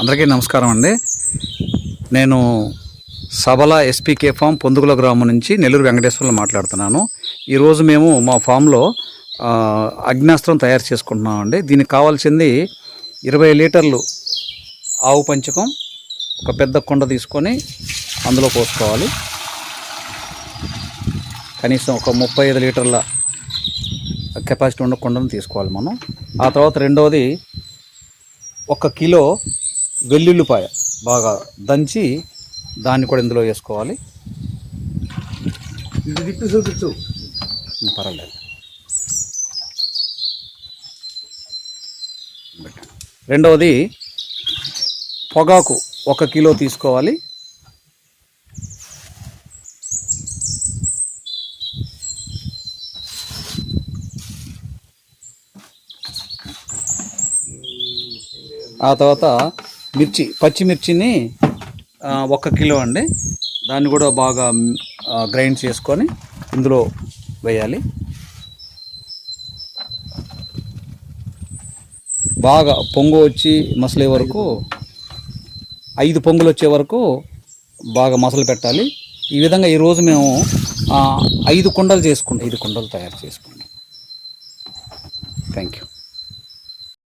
అందరికీ నమస్కారం అండి. నేను సబల ఎస్పీకే ఫామ్ పొందుగుల గ్రామం నుంచి నెల్లూరు వెంకటేశ్వర్లో మాట్లాడుతున్నాను. ఈరోజు మేము మా ఫామ్లో అగ్నాస్త్రం తయారు చేసుకుంటున్నాం అండి దీనికి కావాల్సింది ఇరవై లీటర్లు ఆవు పంచకం ఒక పెద్ద కుండ తీసుకొని అందులో పోసుకోవాలి. కనీసం ఒక ముప్పై ఐదు లీటర్ల కెపాసిటీ ఉన్న కుండను తీసుకోవాలి మనం. ఆ తర్వాత రెండవది ఒక కిలో వెల్లుల్లిపాయ బాగా దంచి దాన్ని కూడా ఇందులో వేసుకోవాలి. పర్వాలేదు. రెండవది పొగాకు ఒక కిలో తీసుకోవాలి. ఆ తర్వాత మిర్చి పచ్చిమిర్చిని ఒక కిలో అండి. దాన్ని కూడా బాగా గ్రైండ్ చేసుకొని ఇందులో వేయాలి. బాగా పొంగు వచ్చి మసలే వరకు ఐదు పొంగులు వచ్చే వరకు బాగా మసలు పెట్టాలి. ఈ విధంగా ఈరోజు మేము ఐదు కుండలు చేసుకుంటాం ఐదు కుండలు తయారు చేసుకుంటాం థ్యాంక్ యూ